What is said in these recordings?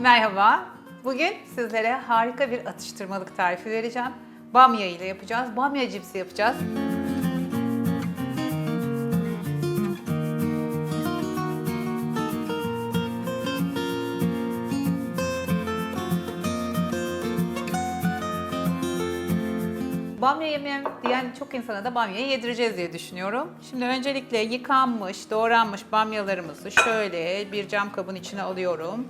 Merhaba. Bugün sizlere harika bir atıştırmalık tarifi vereceğim. Bamya ile yapacağız. Bamya cipsi yapacağız. Bamya yemeyen diyen çok insana da bamyayı yedireceğiz diye düşünüyorum. Şimdi öncelikle yıkanmış, doğranmış bamyalarımızı şöyle bir cam kabın içine alıyorum.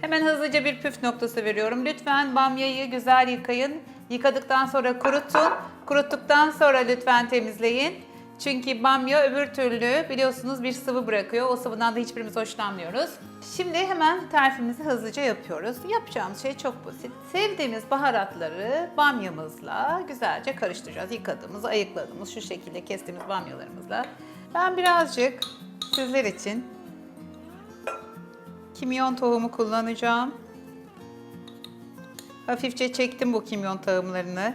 Hemen hızlıca bir püf noktası veriyorum. Lütfen bamyayı güzel yıkayın. Yıkadıktan sonra kurutun. Kuruttuktan sonra lütfen temizleyin. Çünkü bamya öbür türlü biliyorsunuz bir sıvı bırakıyor. O sıvıdan da hiçbirimiz hoşlanmıyoruz. Şimdi hemen tarifimizi hızlıca yapıyoruz. Yapacağımız şey çok basit. Sevdiğimiz baharatları bamyamızla güzelce karıştıracağız. Yıkadığımız, ayıkladığımız, şu şekilde kestiğimiz bamyalarımızla. Ben birazcık sizler için kimyon tohumu kullanacağım. Hafifçe çektim bu kimyon tohumlarını.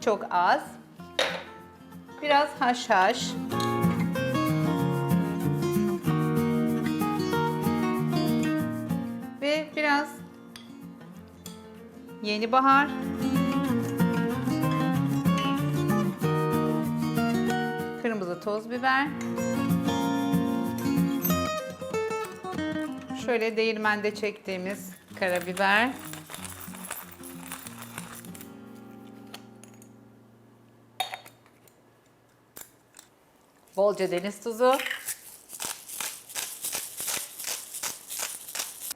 Çok az. Biraz haşhaş. Ve biraz yeni bahar. Kırmızı toz biber. Şöyle değirmende çektiğimiz karabiber. Bolca deniz tuzu.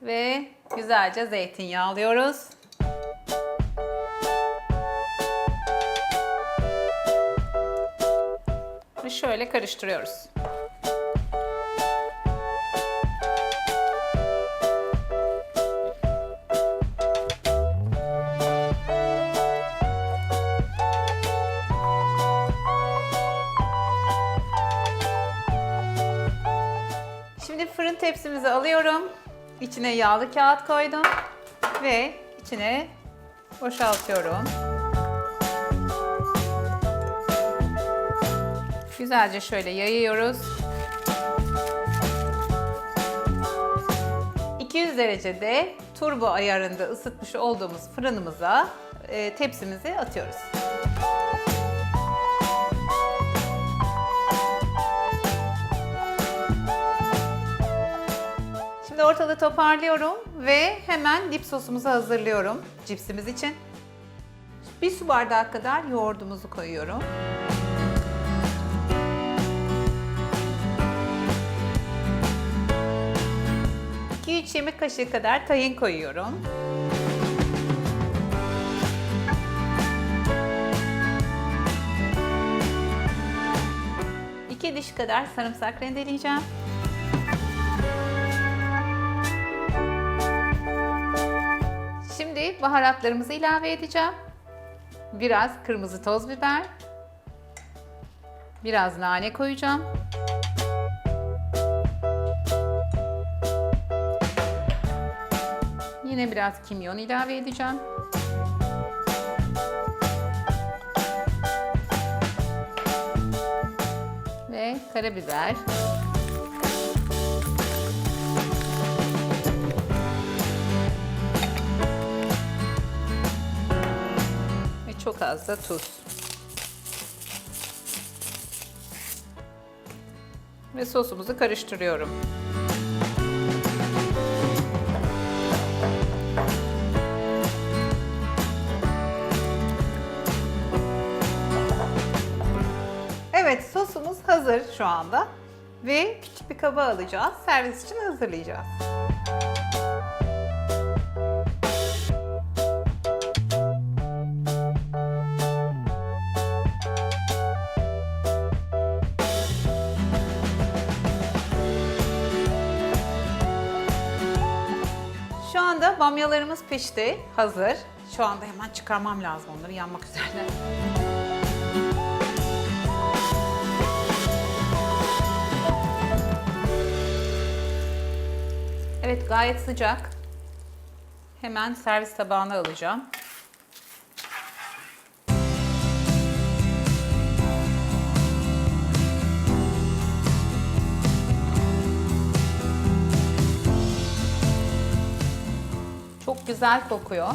Ve güzelce zeytinyağı alıyoruz. Ve şöyle karıştırıyoruz. Fırın tepsimizi alıyorum. İçine yağlı kağıt koydum ve içine boşaltıyorum. Güzelce şöyle yayıyoruz. 200 derecede turbo ayarında ısıtmış olduğumuz fırınımıza e, tepsimizi atıyoruz. Şimdi ortalığı toparlıyorum ve hemen dip sosumuzu hazırlıyorum cipsimiz için. Bir su bardağı kadar yoğurdumuzu koyuyorum. İki üç yemek kaşığı kadar tahin koyuyorum. İki diş kadar sarımsak rendeleyeceğim. Baharatlarımızı ilave edeceğim. Biraz kırmızı toz biber. Biraz nane koyacağım. Yine biraz kimyon ilave edeceğim. Ve karabiber. Çok az da tuz. Ve sosumuzu karıştırıyorum. Evet, sosumuz hazır şu anda. Ve küçük bir kaba alacağız. Servis için hazırlayacağız. Şu anda bamyalarımız pişti, hazır. Şu anda hemen çıkarmam lazım onları, yanmak üzere. Evet, gayet sıcak. Hemen servis tabağına alacağım. Güzel kokuyor.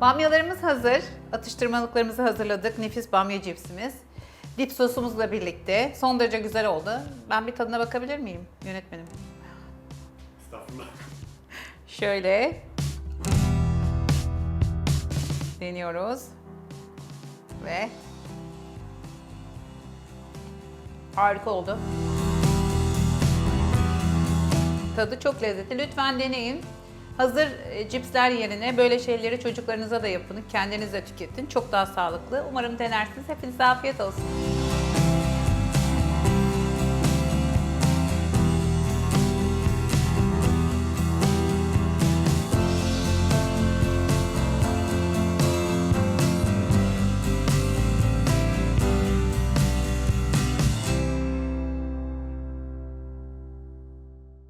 Bamyalarımız hazır. Atıştırmalıklarımızı hazırladık. Nefis bamya cipsimiz. Dip sosumuzla birlikte. Son derece güzel oldu. Ben bir tadına bakabilir miyim yönetmenim? Estağfurullah. Şöyle. Deniyoruz. Ve harika oldu. Tadı çok lezzetli. Lütfen deneyin. Hazır e, cipsler yerine böyle şeyleri çocuklarınıza da yapın. Kendiniz de tüketin. Çok daha sağlıklı. Umarım denersiniz. Hepinize afiyet olsun.